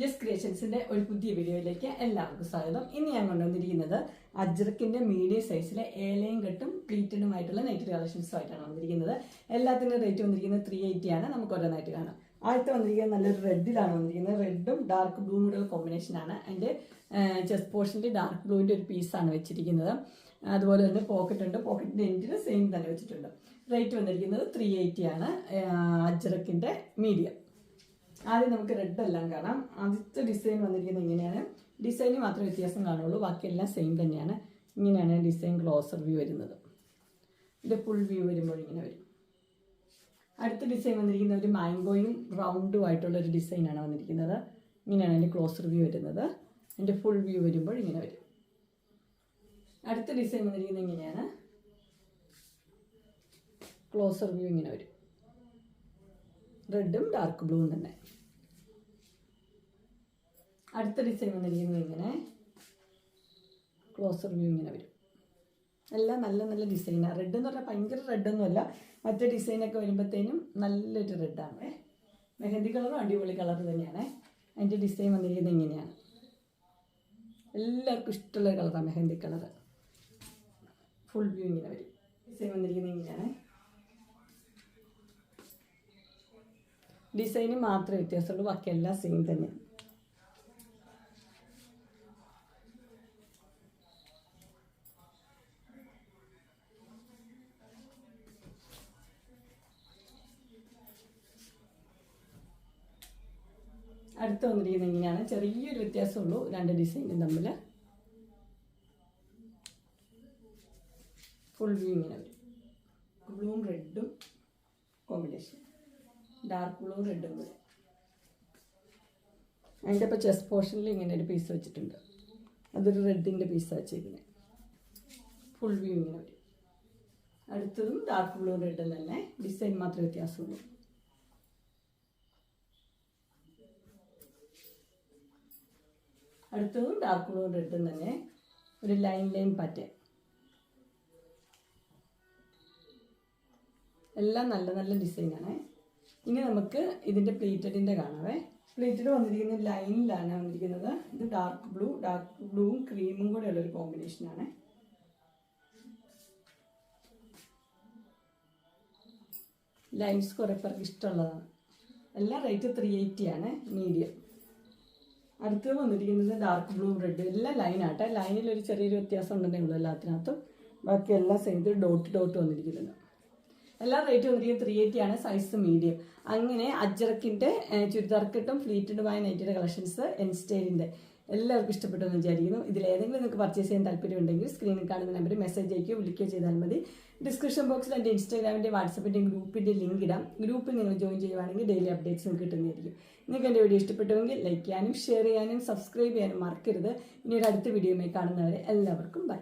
ജസ് ക്രിയേഷൻസിന്റെ ഒരു പുതിയ വീഡിയോയിലേക്ക് എല്ലാവർക്കും സ്വാഗതം. ഇന്ന് ഞാൻ കൊണ്ടുവന്നിരിക്കുന്നത് അജ്രക്കിന്റെ മീഡിയം സൈസിലെ ഏലയും കെട്ടും പ്ലീറ്റഡുമായിട്ടുള്ള നെറ്റ് കളക്ഷൻസും ആയിട്ടാണ് വന്നിരിക്കുന്നത്. എല്ലാത്തിന്റെ റേറ്റ് വന്നിരിക്കുന്നത് ത്രീ എയ്റ്റി ആണ്. നമുക്ക് ഓരോന്നായിട്ട് കാണാം. ആദ്യത്തെ വന്നിരിക്കുന്നത് നല്ലൊരു റെഡിലാണ് വന്നിരിക്കുന്നത്. റെഡും ഡാർക്ക് ബ്ലൂവും കൂടെ കോമ്പിനേഷൻ ആണ്. അതിന്റെ ചെസ്റ്റ് പോർഷനിൽ ഡാർക്ക് ബ്ലൂവിന്റെ ഒരു പീസാണ് വെച്ചിരിക്കുന്നത്. അതുപോലെ തന്നെ പോക്കറ്റ് ഉണ്ട്. പോക്കറ്റിന്റെ എൻഡിൽ സെയിം തന്നെ വെച്ചിട്ടുണ്ട്. റേറ്റ് വന്നിരിക്കുന്നത് ത്രീ എയ്റ്റി ആണ് അജ്രക്കിന്റെ മീഡിയം. ആദ്യം നമുക്ക് റെഡ് എല്ലാം കാണാം. ആദ്യത്തെ ഡിസൈൻ വന്നിരിക്കുന്നത് ഇങ്ങനെയാണ്. ഡിസൈനിൽ മാത്രം വ്യത്യാസം കാണുള്ളൂ ബാക്കിയെല്ലാം സെയിം തന്നെയാണ്. ഇങ്ങനെയാണ് ഡിസൈൻ ക്ലോസർ വ്യൂ വരുന്നത്. ഇതിന്റെ ഫുൾ വ്യൂ വരുമ്പോൾ ഇങ്ങനെ വരും. അടുത്ത ഡിസൈൻ വന്നിരിക്കുന്ന ഒരു മാംഗോയും റൗണ്ടും ആയിട്ടുള്ള ഒരു ഡിസൈനാണ് വന്നിരിക്കുന്നത്. ഇങ്ങനെയാണ് അതിന്റെ ക്ലോസർ വ്യൂ വരുന്നത്. അതിന്റെ ഫുൾ വ്യൂ വരുമ്പോൾ ഇങ്ങനെ വരും. അടുത്ത ഡിസൈൻ വന്നിരിക്കുന്നത് ഇങ്ങനെയാണ്. ക്ലോസർ വ്യൂ ഇങ്ങനെ വരും. റെഡും ഡാർക്ക് ബ്ലൂവും തന്നെ. അടുത്ത ഡിസൈൻ വന്നിരിക്കുന്നത് ഇങ്ങനെ. ക്ലോസർ വ്യൂ ഇങ്ങനെ വരും. എല്ലാം നല്ല നല്ല ഡിസൈനാണ് റെഡ് എന്ന് പറഞ്ഞാൽ ഭയങ്കര റെഡൊന്നുമല്ല മറ്റേ ഡിസൈനൊക്കെ വരുമ്പോഴത്തേനും നല്ലൊരു റെഡാണ് മെഹന്തി കളറും അടിപൊളി കളർ തന്നെയാണ്. അതിന്റെ ഡിസൈൻ വന്നിരിക്കുന്നത് ഇങ്ങനെയാണ്. എല്ലാവർക്കും ഇഷ്ടമുള്ള കളറാണ് മെഹന്തി കളർ ഫുൾ വ്യൂ ഇങ്ങനെ വരും. ഡിസൈൻ വന്നിരിക്കുന്നത് ഇങ്ങനെയാണ്. ഡിസൈന് മാത്രമേ വ്യത്യാസമുള്ളൂ ബാക്കി എല്ലാം സെയിം തന്നെ അടുത്ത് വന്നിരിക്കുന്നത് ഇങ്ങനെയാണ്. ചെറിയൊരു വ്യത്യാസമുള്ളൂ രണ്ട് ഡിസൈനും തമ്മിൽ ഫുൾ വ്യൂ ഇങ്ങനെ വരും. ബ്ലൂവും റെഡും കോമ്പിനേഷൻ ഡാർക്ക് ബ്ലൂ റെഡും കൂടെ അതിന്റെ ഇപ്പോൾ ചെസ്റ്റ് പോർഷനിൽ ഇങ്ങനെ ഒരു പീസ് വെച്ചിട്ടുണ്ട്. അതൊരു റെഡിന്റെ പീസാണ് വെച്ചിരിക്കുന്നത് ഫുൾ വ്യൂ ഇങ്ങനെ വരും. അടുത്തതും ഡാർക്ക് ബ്ലൂ റെഡും തന്നെ. ഡിസൈൻ മാത്രമേ വ്യത്യാസമുള്ളൂ. അടുത്തതും ഡാർക്ക് ബ്ലൂ റെഡും തന്നെ. ഒരു ലൈൻ ലൈൻ പാറ്റേൺ എല്ലാം നല്ല നല്ല ഡിസൈനാണ് ഇനി നമുക്ക് ഇതിന്റെ പ്ലീറ്റഡിന്റെ കാണാവേ. പ്ലേറ്റഡ് വന്നിരിക്കുന്ന ലൈനിലാണ് വന്നിരിക്കുന്നത്. ഇത് ഡാർക്ക് ബ്ലൂ ഡാർക്ക് ബ്ലൂവും ക്രീമും കൂടെ ഉള്ളൊരു കോമ്പിനേഷനാണ് ലൈൻസ് കുറേ പേർക്ക് ഇഷ്ടമുള്ളതാണ്. എല്ലാം റേറ്റ് ത്രീ എയ്റ്റി ആണ് മീഡിയം അടുത്തത് വന്നിരിക്കുന്നത് ഡാർക്ക് ബ്ലൂ റെഡ് എല്ലാം ലൈനാട്ടെ ലൈനിൽ ഒരു ചെറിയൊരു വ്യത്യാസം ഉണ്ടെന്നേ ഉള്ളൂ എല്ലാത്തിനകത്തും. ബാക്കി എല്ലാം സെയിം ഡോട്ട് ഡോട്ട് വന്നിരിക്കുന്നുണ്ട് എല്ലാ റേറ്റ് വന്നിരിക്കുന്നത് ത്രീ എയ്റ്റി ആണ് സൈസ് മീഡിയം അങ്ങനെ അജ്രക്കിന്റെ ചുരിദാർ കെട്ടും ഫ്ലീറ്റഡുമായ നൈറ്റിയുടെ കളക്ഷൻസ് എൻ സ്റ്റൈലിന്റെ എല്ലാവർക്കും ഇഷ്ടപ്പെട്ടു എന്ന് വിചാരിക്കുന്നു. ഇതിൽ ഏതെങ്കിലും നിങ്ങൾക്ക് പർച്ചേസ് ചെയ്യാൻ താല്പര്യമുണ്ടെങ്കിൽ സ്ക്രീനിൽ കാണുന്ന നമ്പറിൽ മെസ്സേജ് അയക്കുകയോ വിളിക്കുകയോ ചെയ്താൽ മതി. ഡിസ്ക്രിപ്ഷൻ ബോക്സിൽ എന്റെ ഇൻസ്റ്റാഗ്രാമിന്റെ വാട്സപ്പിന്റെ ഗ്രൂപ്പിന്റെ ലിങ്ക് ഇടാം. ഗ്രൂപ്പിൽ നിങ്ങൾ ജോയിൻ ചെയ്യുവാണെങ്കിൽ ഡെയിലി അപ്ഡേറ്റ്സ് നിങ്ങൾക്ക് കിട്ടുന്നതായിരിക്കും. നിങ്ങൾക്ക് എന്റെ വീഡിയോ ഇഷ്ടപ്പെട്ടുവെങ്കിൽ ലൈക്ക് ചെയ്യാനും ഷെയർ ചെയ്യാനും സബ്സ്ക്രൈബ് ചെയ്യാനും മറക്കരുത്. ഇനി ഒരു അടുത്ത വീഡിയോയുമായി കാണുന്നവരെ എല്ലാവർക്കും ബൈ